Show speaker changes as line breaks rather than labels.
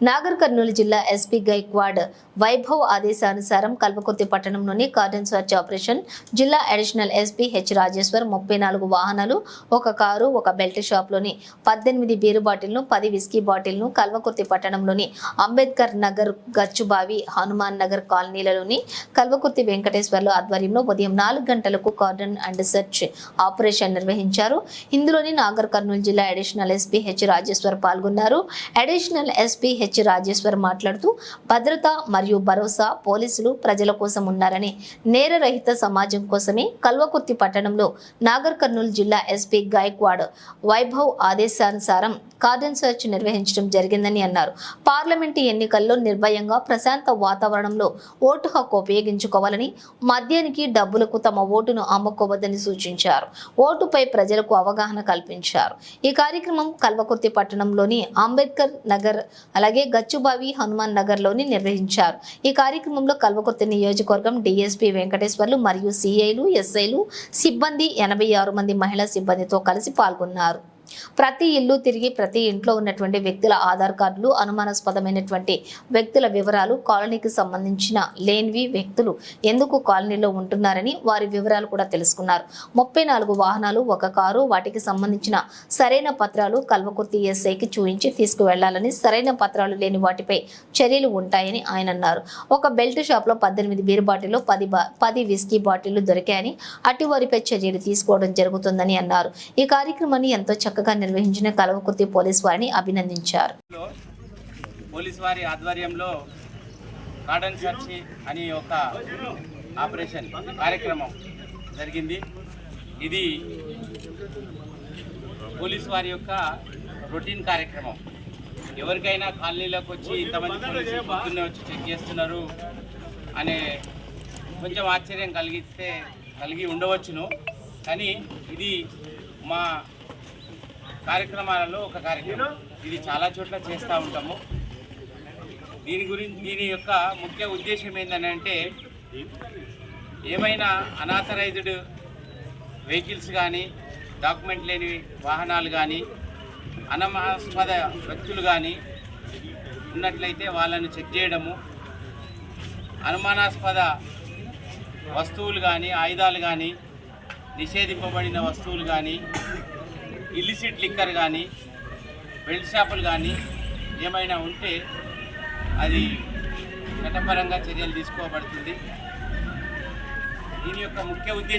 నాగర్ కర్నూలు జిల్లా ఎస్పీ గైక్వాడ్ వైభవ్ ఆదేశానుసారం కల్వకుర్తి పట్టణంలోని కార్డన్ సర్చ్ ఆపరేషన్ జిల్లా అడిషనల్ ఎస్పీ హెచ్ రాజేశ్వర్ ముప్పై నాలుగు వాహనాలు ఒక కారు ఒక బెల్ట్ షాప్లోని పద్దెనిమిది బీరు బాటిల్ను పది విస్కీ బాటిల్ను కల్వకుర్తి పట్టణంలోని అంబేద్కర్ నగర్ గచ్చుబావి హనుమాన్ నగర్ కాలనీలలోని కల్వకుర్తి వెంకటేశ్వర్లు ఆధ్వర్యంలో ఉదయం నాలుగు గంటలకు కార్డన్ అండ్ సెర్చ్ ఆపరేషన్ నిర్వహించారు. ఇందులోని నాగర్ కర్నూలు జిల్లా అడిషనల్ ఎస్పీ హెచ్ రాజేశ్వర్ పాల్గొన్నారు. అడిషనల్ ఎస్పీ హెచ్ రాజేశ్వర్ మాట్లాడుతూ భద్రత మరియు భరోసా పోలీసులు ప్రజల కోసం ఉన్నారని నేరరహిత సమాజం కోసమే కల్వకుర్తి పట్టణంలో నాగర్ కర్నూలు జిల్లా ఎస్పీ గాయక్వాడ్ వైభవ్ ఆదేశానుసారం కార్డన్ సెర్చ్ నిర్వహించడం జరిగిందని అన్నారు. పార్లమెంటు ఎన్నికల్లో నిర్భయంగా ప్రశాంత వాతావరణంలో ఓటు హక్కు ఉపయోగించుకోవాలని మద్యానికి డబ్బులకు తమ ఓటును అమ్ముకోవద్దని సూచించారు. ఓటుపై ప్రజలకు అవగాహన కల్పించారు. ఈ కార్యక్రమం కల్వకుర్తి పట్టణంలోని అంబేద్కర్ నగర్ అలాగే గచ్చుబావి హనుమాన్ నగర్లోని నిర్వహించారు. ఈ కార్యక్రమంలో కల్వకుర్తి నియోజకవర్గం డిఎస్పీ వెంకటేశ్వర్లు మరియు సిఐలు ఎస్ఐలు సిబ్బంది ఎనభై ఆరు మంది మహిళా సిబ్బందితో కలిసి పాల్గొన్నారు. ప్రతి ఇల్లు తిరిగి ప్రతి ఇంట్లో ఉన్నటువంటి వ్యక్తుల ఆధార్ కార్డులు అనుమానాస్పదమైనటువంటి వ్యక్తుల వివరాలు కాలనీకి సంబంధించిన లేనివి వ్యక్తులు ఎందుకు కాలనీలో ఉంటున్నారని వారి వివరాలు కూడా తెలుసుకున్నారు. ముప్పై నాలుగు వాహనాలు ఒక కారు వాటికి సంబంధించిన సరైన పత్రాలు కల్వకుర్తి ఎస్ఐకి చూయించి తీసుకువెళ్ళాలని సరైన పత్రాలు లేని వాటిపై చర్యలు ఉంటాయని ఆయన అన్నారు. ఒక బెల్ట్ షాప్లో పద్దెనిమిది బీర్ బాటిల్లో పది బా పది విస్కీ బాటిళ్ళు దొరికాయని అటు వారిపై చర్యలు తీసుకోవడం జరుగుతుందని అన్నారు. ఈ కార్యక్రమాన్ని ఎంతో చక్కగా నిర్వహించిన కలవకుర్తి పోలీస్ వారిని అభినందించారు.
పోలీస్ వారి ఆధ్వర్యంలో కాటన్ సర్చి అని ఒక ఆపరేషన్ కార్యక్రమం జరిగింది. ఇది పోలీస్ వారి యొక్క రొటీన్ కార్యక్రమం. ఎవరికైనా కాలనీలోకి వచ్చి ఇంతమంది పోలీసులు పొద్దున్నే వచ్చి చెక్ చేస్తున్నారు అనే కొంచెం ఆశ్చర్యం కలిగిస్తే కలిగి ఉండవచ్చును. కానీ ఇది మా కార్యక్రమాలలో ఒక కార్యక్రమం. ఇది చాలా చోట్ల చేస్తూ ఉంటాము. దీని గురించి దీని యొక్క ముఖ్య ఉద్దేశం ఏంటంటే ఏమైనా అనాథరైజ్డ్ వెహికల్స్ కానీ డాక్యుమెంట్ లేని వాహనాలు కానీ అనమాస్పద వ్యక్తులు కానీ ఉన్నట్లయితే వాళ్ళను చెక్ చేయడము అనుమానాస్పద వస్తువులు కానీ ఆయుధాలు కానీ నిషేధింపబడిన వస్తువులు కానీ ఇల్లిసిట్ లిక్కర్ కానీ బెల్ట్ షాపులు కానీ ఏమైనా ఉంటే అది చట్టపరంగా చర్యలు తీసుకోబడుతుంది. దీని యొక్క ముఖ్య ఉద్దేశం